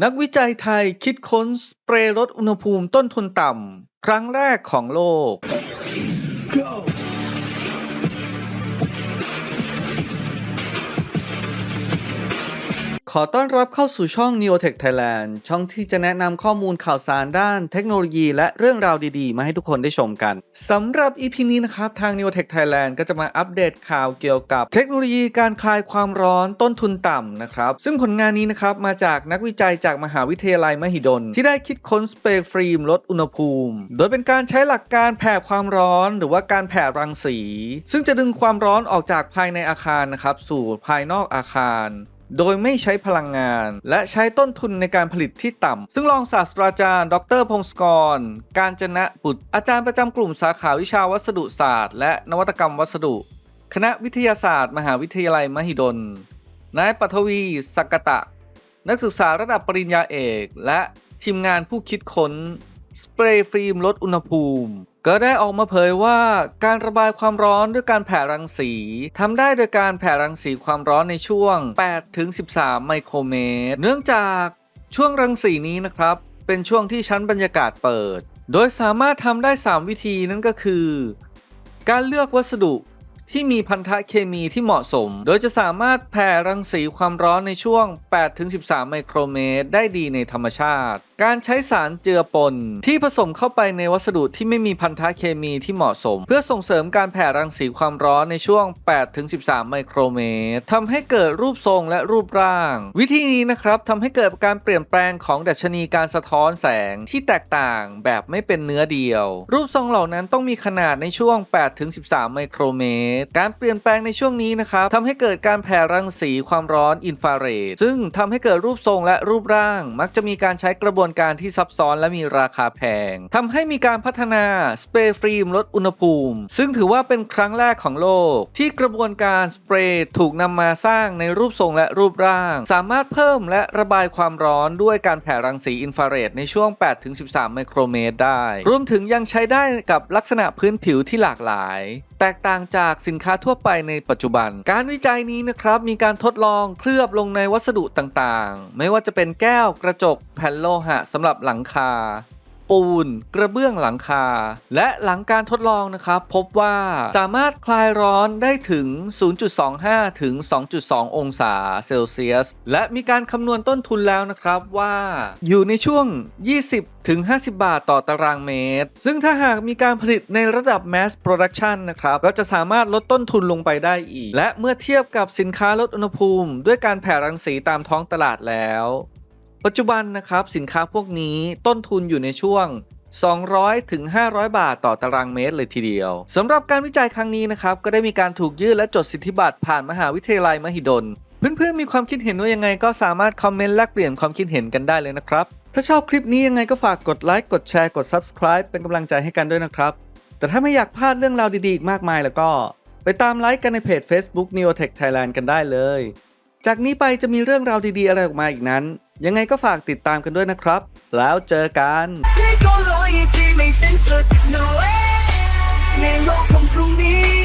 นักวิจัยไทยคิดค้นสเปรย์ลดอุณหภูมิต้นทุนต่ำ ครั้งแรกของโลก ขอต้อนรับเข้าสู่ช่อง Neotech Thailand ช่องที่จะแนะนำข้อมูลข่าวสารด้านเทคโนโลยีและเรื่องราวดีๆ มาให้ทุกคนได้ชมกันสำหรับ EP นี้นะครับ ทาง Neotech Thailand ก็จะมาอัปเดตข่าวเกี่ยวกับเทคโนโลยีการคลายความร้อนต้นทุนต่ำนะครับ ซึ่งผลงานนี้นะครับมาจากนักวิจัยจากมหาวิทยาลัยมหิดล ที่ได้คิดค้นสเปรย์ฟิล์มลดอุณหภูมิ โดยเป็นการใช้หลักการแผ่ความร้อน หรือว่าการแผ่รังสี ซึ่งจะดึงความร้อนออกจากภายในอาคารนะครับสู่ภายนอกอาคาร โดยไม่ใช้พลังงาน และใช้ต้นทุนในการผลิตที่ต่ำ ซึ่งรองศาสตราจารย์ ดรพงศกร การจนะบุตร อาจารย์ประจำกลุ่มสาขาวิชาวัสดุศาสตร์ และนวัตกรรมวัสดุ คณะวิทยาศาสตร์ มหาวิทยาลัยมหิดล นายปัทวีสักกตะ นักศึกษาระดับปริญญาเอก และทีมงานผู้คิดค้นสเปรย์ฟิล์มลดอุณหภูมิ ก็ได้ออกมาเผยว่าการระบายความร้อนด้วยการแผ่รังสีทำได้โดยการแผ่รังสีความร้อนในช่วง8ถึง13 ไมโครเมตร เนื่องจากช่วงรังสีนี้นะครับ เป็นช่วงที่ชั้นบรรยากาศเปิด โดยสามารถทำได้ 3 วิธีนั่นก็คือ การเลือกวัสดุที่มีพันธะเคมีที่เหมาะสม โดยจะสามารถแผ่รังสีความร้อนในช่วง 8-13 ไมโครเมตร ได้ดีในธรรมชาติ การใช้สารเจือปน ที่ผสมเข้าไปในวัสดุที่ไม่มีพันธะเคมีที่เหมาะสม เพื่อส่งเสริมการแผ่รังสีความร้อนในช่วง 8-13 ไมโครเมตรทำให้เกิดรูปทรงและรูปร่าง วิธีนี้นะครับทำให้เกิดการเปลี่ยนแปลงของดัชนีการสะท้อนแสงที่แตกต่างแบบไม่เป็นเนื้อเดียว รูปทรงเหล่านั้นต้องมีขนาดในช่วง 8-13 ไมโครเมตร การเปลี่ยนแปลงในช่วงนี้นะครับทำให้เกิดการแผ่รังสีความร้อนอินฟราเรดซึ่งทำให้เกิดรูปทรงและรูปร่าง มักจะมีการใช้กระบวนการที่ซับซ้อนและมีราคาแพงทำให้มีการพัฒนาสเปรย์ฟิล์มลดอุณหภูมิ ซึ่งถือว่าเป็นครั้งแรกของโลก ที่กระบวนการสเปรย์ถูกนำมาสร้างในรูปทรงและรูปร่าง สามารถเพิ่มและระบายความร้อนด้วยการแผ่รังสีอินฟราเรดในช่วง 8-13 ไมโครเมตรได้ รวมถึงยังใช้ได้กับลักษณะพื้นผิวที่หลากหลาย แตกต่างจากสินค้าทั่วไปในปัจจุบัน การวิจัยนี้นะครับมีการทดลองเคลือบลงในวัสดุต่างๆ ไม่ว่าจะเป็นแก้วกระจกแผ่นโลหะสำหรับหลังคา ปูน กระเบื้องหลังคา และหลังการทดลองนะครับ พบว่าสามารถคลายร้อนได้ถึง 0.25 ถึง 2.2 องศาเซลเซียส และมีการคำนวณต้นทุนแล้วนะครับว่าอยู่ในช่วง 20ถึง 50 บาทต่อตารางเมตร ซึ่งถ้าหากมีการผลิตในระดับ mass production นะครับ ก็จะสามารถลดต้นทุนลงไปได้อีก และเมื่อเทียบกับสินค้าลดอุณหภูมิ ด้วยการแผ่รังสีตามท้องตลาดแล้ว ปัจจุบันนะครับสินค้าพวกนี้ต้นทุนอยู่ในช่วง 200 ถึง 500 บาทต่อตารางเมตรเลยทีเดียวสำหรับการวิจัยครั้งนี้นะครับก็ได้มีการถูกยื่นและจดสิทธิบัตรผ่านมหาวิทยาลัยมหิดล เพื่อนๆมีความคิดเห็นว่ายังไงก็สามารถคอมเมนต์แลกเปลี่ยนความคิดเห็นกันได้เลยนะครับ ถ้าชอบคลิปนี้ยังไงก็ฝากกดไลค์กดแชร์กด Subscribe เป็นกำลังใจให้กันด้วยนะครับ แต่ถ้าไม่อยากพลาดเรื่องราวดีๆอีกมากมายแล้วก็ ไปตามไลค์กันในเพจ Facebook Neotech Thailand กันได้เลย จากนี้ไปจะมีเรื่องราวดีๆอะไรออกมาอีกนั้นยังไงก็ฝากติดตามกันด้วยนะครับ แล้วเจอกันทคโนโลยที่ไม่สิ้นสุด no way ในโลกของพรุ่งนี้